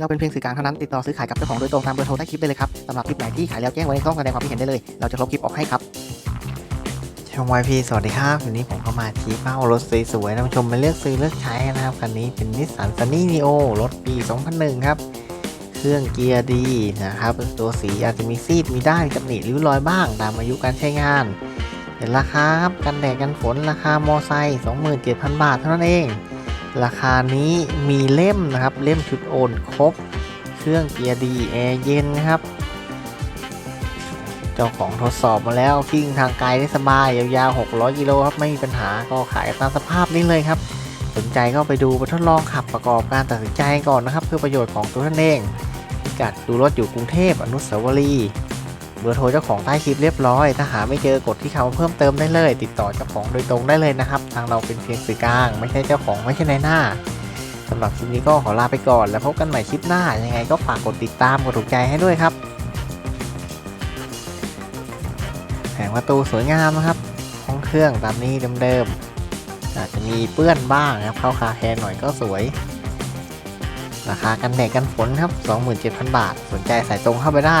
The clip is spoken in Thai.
เราเป็นเพียงสื่อกลางเท่านั้นติดต่อซื้อขายกับเจ้าของโดยตรงตามเบอร์โทรใต้คลิปได้เลยครับสำหรับคลิปไหนที่ขายแล้วแจ้งไว้ในช่องแสดงความคิดเห็นได้เลย เราจะลบคลิปออกให้ครับช่องวายพีสวัสดีครับวันนี้ผมก็มาชี้เป้ารถสวยๆท่านผู้ชมมาเลือกซื้อเลือกใช้นะครับคันนี้เป็นนิสสันซันนี่นีโอรถปี 2001 ครับ เครื่องเกียร์ดีนะครับ ตัวสีอาจจะมีซีดมีด้านกับหนีริ้วรอยบ้าง ตามอายุการใช้งานเป็นราคาครับกันแดดกันฝนราคามอไซค์27,000 บาทเท่านั้นเอง ราคานี้มีเล่มนะครับ เล่มชุดโอนครบ เครื่องเกียร์ดีแอร์เย็นนะครับ เจ้าของทดสอบมาแล้ววิ่งทางไกลได้สบาย ยาวๆ 600 กิโลครับ ไม่มีปัญหาก็ขายตามสภาพนี้เลยครับ สนใจก็ไปดูไปทดลองขับประกอบการตัดสินใจก่อนนะครับ เพื่อประโยชน์ของตัวท่านเองกัดดูรถอยู่กรุงเทพอนุสาวรีย์ เบอร์โทรเจ้าของใต้คลิปเรียบร้อย ถ้าหาไม่เจอกดที่คำเพิ่มเติมได้เลย ติดต่อเจ้าของโดยตรงได้เลยนะครับ ทางเราเป็นเพียงสื่อกลาง ไม่ใช่เจ้าของไม่ใช่นายหน้าสำหรับคลิปนี้ก็ขอลาไปก่อน แล้วพบกันใหม่คลิปหน้า ยังไงก็ฝากกดติดตามกดถูกใจให้ด้วยครับแผงประตูสวยงามนะครับ ห้องเครื่องตามนี้เดิมๆ อาจจะมีเปื้อนบ้างนะครับ เข้าคาแคร์หน่อยก็สวย ราคากันแดดกันฝนครับ 27,000 บาท สนใจสายตรงเข้าไปได้